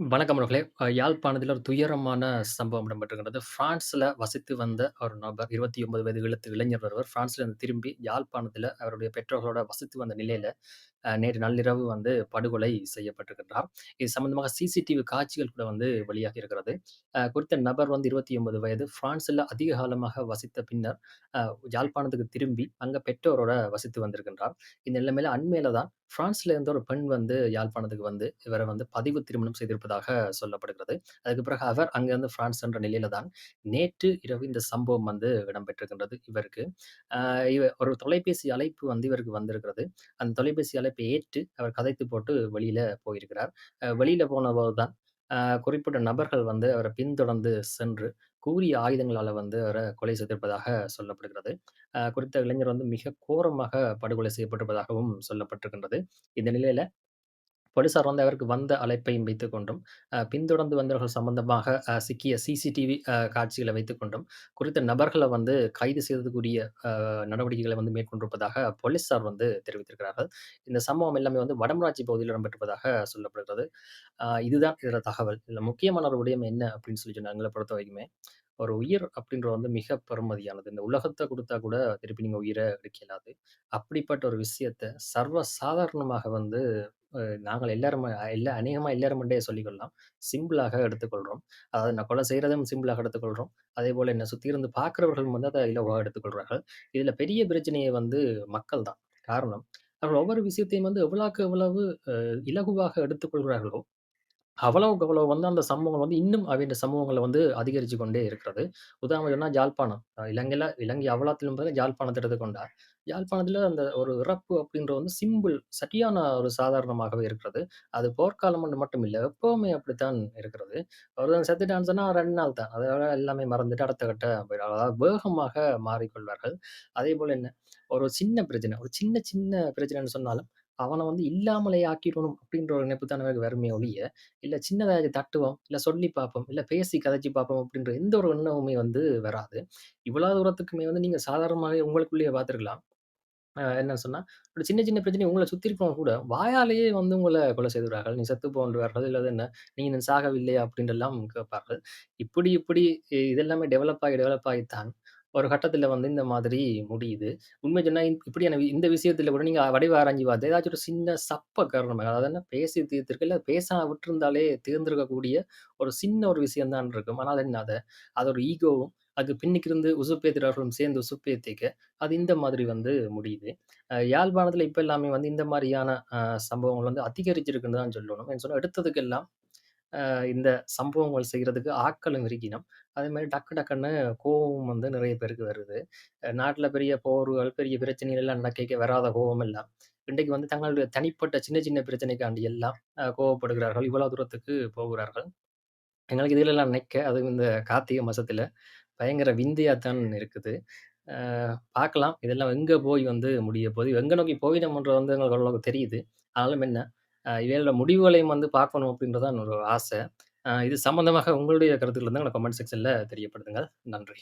வணக்கம் அவர்களே. அ ஒரு துயரமான சம்பவம் இடம்பெற்றிருக்கிறது. பிரான்ஸ்ல வசித்து வந்த ஒரு நபர் 29 வயது இளத்து இளைஞர் ஒருவர் பிரான்ஸ்லேருந்து திரும்பி யாழ்ப்பாணத்தில் அவருடைய பெற்றோர்களோட வசித்து வந்த நிலையில, நேற்று நள்ளிரவு வந்து படுகொலை செய்யப்பட்டிருக்கின்றார். இது சம்பந்தமாக சிசிடிவி காட்சிகள் கூட வந்து வெளியாகி இருக்கிறது. குறித்த நபர் வந்து 29 வயது. பிரான்ஸில் அதிக காலமாக வசித்த பின்னர், யாழ்ப்பாணத்துக்கு திரும்பி அங்கே பெற்றோரோட வசித்து வந்திருக்கின்றார். இந்த நிலைமையில அண்மையில தான் பிரான்ஸ்ல இருந்து ஒரு பெண் வந்து யாழ்ப்பாணத்துக்கு வந்து இவரை வந்து பதிவு திருமணம் செய்திருப்பதாக சொல்லப்படுகிறது. அதுக்கு பிறகு அவர் அங்கிருந்து பிரான்ஸ் என்ற நிலையில தான் நேற்று இரவு இந்த சம்பவம் வந்து இடம்பெற்றிருக்கின்றது இவருக்கு. இவர் ஒரு தொலைபேசி அழைப்பு வந்து இவருக்கு வந்திருக்கிறது. அந்த தொலைபேசி அழைப்பு ஏற்று அவர் கதைத்து போட்டு வெளியில போயிருக்கிறார். வெளியில போனபோது தான் குறிப்பிட்ட நபர்கள் வந்து அவரை பின்தொடர்ந்து சென்று கூரிய ஆயுதங்களால வந்து அவரை கொலை செய்திருப்பதாக சொல்லப்படுகிறது. குறித்த இளைஞர் வந்து மிக கோரமாக படுகொலை செய்யப்பட்டிருப்பதாகவும் சொல்லப்பட்டிருக்கின்றது. இந்த நிலையில போலீசார் வந்து அவருக்கு வந்த அழைப்பையும் வைத்துக் கொண்டும், பின்தொடர்ந்து வந்தவர்கள் சம்பந்தமாக சிக்கிய சிசிடிவி காட்சிகளை வைத்துக் கொண்டும், குறித்த நபர்களை வந்து கைது செய்ததுக்குரிய நடவடிக்கைகளை வந்து மேற்கொண்டிருப்பதாக போலீசார் வந்து தெரிவித்திருக்கிறார்கள். இந்த சம்பவம் எல்லாமே வந்து வடமராட்சி பகுதியில் இடம்பெற்றிருப்பதாக சொல்லப்படுகிறது. இதுதான் இதோட தகவல். இதில் முக்கியமான ஒரு விடயம் என்ன அப்படின்னு சொல்லி சொன்னா பொறுத்த வரைக்குமே ஒரு உயிர் அப்படின்றது வந்து மிக பெருமதியானது இந்த உலகத்தை கொடுத்தா கூட திருப்பி நீங்கள் உயிரை எடுக்கலாது அப்படிப்பட்ட ஒரு விஷயத்த சர்வ சாதாரணமாக வந்து நாங்கள் எல்லாரும் எல்லா அநேகமா எல்லாரும் என்றே சொல்லிக்கொள்ளலாம். சிம்பிளாக எடுத்துக்கொள்கிறோம் அதாவது நான் கொலை செய்கிறதும் சிம்பிளாக எடுத்துக்கொள்கிறோம் அதே போல் என்னை சுற்றி இருந்து பார்க்குறவர்கள் வந்து அதை இலவாக எடுத்துக்கொள்கிறார்கள் இதில் பெரிய பிரச்சனையே வந்து மக்கள் தான். காரணம், அவர்கள் ஒவ்வொரு விஷயத்தையும் வந்து எவ்வளோக்கு எவ்வளவு அஹ் இலகுவாக எடுத்துக்கொள்கிறார்களோ, அவ்வளவுக்கு அவ்வளவு வந்து அந்த சம்பவங்கள் வந்து இன்னும் அவைய சமூகங்களை வந்து அதிகரிச்சு கொண்டே இருக்கிறது. உதாரணம் சொன்னா யாழ்ப்பாணம். அ இலங்கையில இலங்கை அவ்வளாத்திலும் பாருங்க யாழ்ப்பாணத்த எடுத்துக்கொண்டா, யாழ்ப்பாணத்தில அந்த ஒரு இறப்பு அப்படின்ற வந்து சிம்பிள் சரியான ஒரு சாதாரணமாகவே இருக்கிறது. அது போர்க்காலம் என்று மட்டும் இல்ல. எப்பவுமே அப்படித்தான் இருக்கிறது. ஒருத்தன் செத்துட்டான்னு சொன்னா 2 நாள் தான். அதோட எல்லாமே மறந்துட்டு அடுத்த கட்ட போயிடுவாங்க. அதாவது வேகமாக மாறிக்கொள்வார்கள். அதேபோல என்ன, ஒரு சின்ன பிரச்சனை, ஒரு சின்ன சின்ன பிரச்சனைன்னு சொன்னாலும், அவனை வந்து இல்லாமலே ஆக்கிடணும் அப்படின்ற ஒரு நினைப்பு தான் எனக்கு வருமே ஒழிய, இல்ல சின்னதாக தட்டுவோம், இல்ல சொல்லி பார்ப்போம், இல்ல பேசி கதைச்சு பார்ப்போம் அப்படின்ற எந்த ஒரு எண்ணமுமே வந்து வராது. இவ்வளோ தூரத்துக்குமே வந்து நீங்க சாதாரணமாகவே உங்களுக்குள்ளேயே பார்த்துருக்கலாம் அ என்ன சொன்னா, ஒரு சின்ன சின்ன பிரச்சனை உங்களை சுத்தி இருக்கிறவங்க கூட வாயாலேயே வந்து உங்களை கொலை செய்துவிடுவார்கள். "நீ செத்து போ" இல்லை என்ன, "நீ இன்னும் சாகவில்லையா?" அப்படின்றெல்லாம் கேட்பார்கள். இப்படி இப்படி இதெல்லாமே டெவலப் ஆகி டெவலப் ஆகித்தான் ஒரு கட்டத்தில் வந்து இந்த மாதிரி முடியுது. உண்மைய சொன்னா இப்படியான வி- இந்த விஷயத்தில் கூட நீங்க வடிவ ஆராய்ஞ்சு பார்த்து ஏதாச்சும் ஒரு சின்ன சப்ப காரணமா அதாவது என்ன பேசி தீர்த்திருக்க, பேசாம விட்டிருந்தாலே தீர்ந்திருக்கக்கூடிய ஒரு சின்ன ஒரு விஷயம் தான் இருக்கும். ஆனால் என்ன அத அது ஒரு ஈகோவும், அதுக்கு பின்னிக்கிருந்து உசுப்பேத்திரர்களும் உசுப்பேத்துறவர்களும் சேர்ந்து உசுப்பேத்திக்க, அது இந்த மாதிரி வந்து முடியுது. அ இப்போ இப்ப எல்லாமே வந்து இந்த மாரியான அ சம்பவங்கள் வந்து அதிகரிச்சிருக்குன்னு தான் சொல்லணும். ஏன்னு சொன்னா எடுத்ததுக்கெல்லாம் இந்த சம்பவங்கள் செய்றதுக்கு ஆட்களும் அதே மாதிரி டக்கு டக்குன்னு கோபம் வந்து நிறைய பேருக்கு வருது. நாட்டில் பெரிய போர்கள், பெரிய பிரச்சனைகள் எல்லாம் நடக்க வராத கோவம் எல்லாம், இன்றைக்கு வந்து தங்களுடைய தனிப்பட்ட சின்ன சின்ன பிரச்சனைக்காண்டி எல்லாம் கோவப்படுகிறார்கள். இவ்வளோ தூரத்துக்கு போகிறார்கள். எங்களுக்கு இதிலெல்லாம் நிற்க அதுவும் இந்த கார்த்திகை மாதத்தில் பயங்கர விந்தையாத்தான் இருக்குது. பார்க்கலாம். இதெல்லாம் எங்கே போய் வந்து முடியப்போது, எங்கே நோக்கி போயினோம்ன்றது வந்து எங்களுக்கு ஓரளவுக்கு தெரியுது. ஆனாலும் என்ன, இவையோட முடிவுகளையும் வந்து பார்க்கணும் அப்படின்றது தான் என்னோட ஆசை. அ இது சம்மந்தமாக உங்களுடைய கருத்துக்கள் இருந்தா கமெண்ட் செக்ஷன்ல தெரியப்படுத்துங்க. நன்றி.